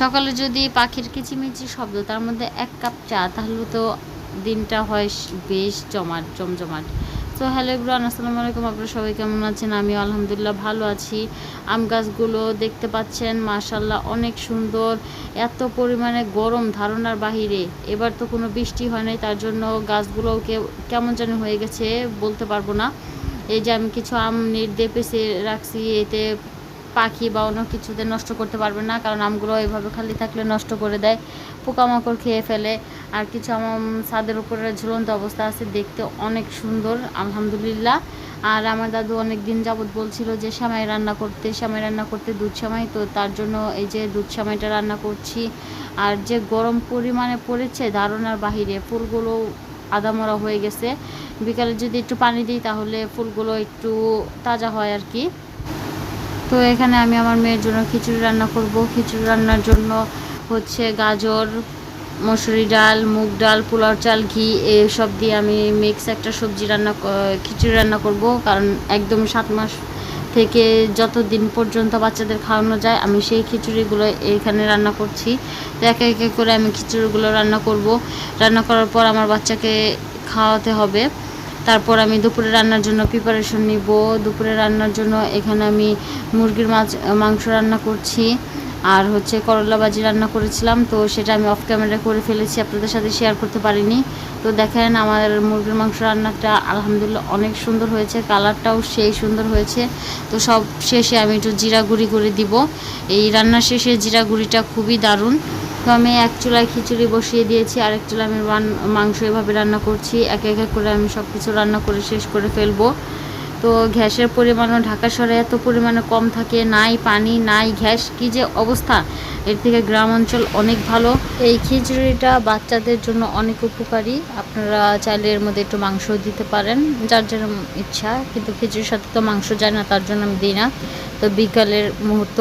সকালে যদি পাখির কিচিমিচি শব্দ, তার মধ্যে এক কাপ চা, তাহলে তো দিনটা হয় বেশ জমাট, জমজমাট। তো হ্যালো ইব্রান আসসালামু আলাইকুম। আপনারা সবাই কেমন আছেন? আমি আলহামদুলিল্লাহ ভালো আছি। আম গাছগুলো দেখতে পাচ্ছেন মাশাল্লাহ অনেক সুন্দর। এত পরিমাণে গরম ধারণার বাহিরে। এবার তো কোনো বৃষ্টি হয় নাই, তার জন্য গাছগুলো কেমন যেন হয়ে গেছে, বলতে পারব না। এই যে আমি কিছু আম নির্দে পেছে রাখছি, এতে পাখি বা অন্য কিছুতে নষ্ট করতে পারবে না, কারণ আমগুলো এভাবে খালি থাকলে নষ্ট করে দেয়, পোকামাকড় খেয়ে ফেলে, আর কিছু আম ছাদের উপরে ঝুলন্ত অবস্থা আছে, দেখতে অনেক সুন্দর, আলহামদুলিল্লাহ। আর আমার দাদু অনেক দিন যাবত বলছিল যে সামাই রান্না করতে সামাই রান্না করতে দুধ সামাই তো তার জন্য এই যে দুধ সামাইটা রান্না করছি। আর যে গরম পরিমাণে পড়েছে, ধারণার বাহিরে ফুলগুলো আদামরা হয়ে গেছে। বিকালে যদি একটু পানি দিই, তাহলে ফুলগুলো একটু তাজা হয় আর কি। তো এখানে আমি আমার মেয়ের জন্য খিচুড়ি রান্না করব। খিচুড়ি রান্নার জন্য হচ্ছে গাজর, মসুরি ডাল, মুগ ডাল পোলাও চাল, ঘি, এসব দিয়ে আমি মিক্স একটা সবজি রান্না খিচুড়ি রান্না করব। কারণ একদম সাত মাস থেকে যত দিন পর্যন্ত বাচ্চাদের খাওয়ানো যায়, আমি সেই খিচুড়িগুলো এখানে রান্না করছি। তো একে একে করে আমি খিচুড়িগুলো রান্না করব। রান্না করার পর আমার বাচ্চাকে খাওয়াতে হবে। তারপর আমি দুপুরে রান্নার জন্য প্রিপারেশন নিব। দুপুরে রান্নার জন্য এখানে আমি মুরগির মাছ, মাংস রান্না করছি। আর হচ্ছে করলা ভাজি রান্না করেছিলাম, তো সেটা আমি অফ ক্যামেরা করে ফেলেছি, আপনাদের সাথে শেয়ার করতে পারিনি। তো দেখেন, আমার মুরগির মাংস রান্নাটা আলহামদুলিল্লাহ অনেক সুন্দর হয়েছে, কালারটাও সেই সুন্দর হয়েছে। তো সব শেষে আমি একটু জিরা গুঁড়ি করে দিব। এই রান্নার শেষে জিরা গুঁড়িটা খুবই দারুণ। তো আমি এক চুলায় খিচুড়ি বসিয়ে দিয়েছি আরেক চুলায় আমি মাংস এভাবে রান্না করছি। এক এক করে আমি সব কিছু রান্না করে শেষ করে ফেলব। তো গ্যাসের পরিমাণও ঢাকা শহরে এত পরিমাণে কম থাকে, নাই পানি, নাই গ্যাস, কি যে অবস্থা! এর থেকে গ্রাম অঞ্চল অনেক ভালো। এই খিচুড়িটা বাচ্চাদের জন্য অনেক উপকারী। আপনারা চাইলে এর মধ্যে একটু মাংস দিতে পারেন, যার যেরকম ইচ্ছা। কিন্তু খিচুড়ির সাথে তো মাংস যায় না, তার জন্য আমি দিই না। তো বিকালের মুহূর্ত।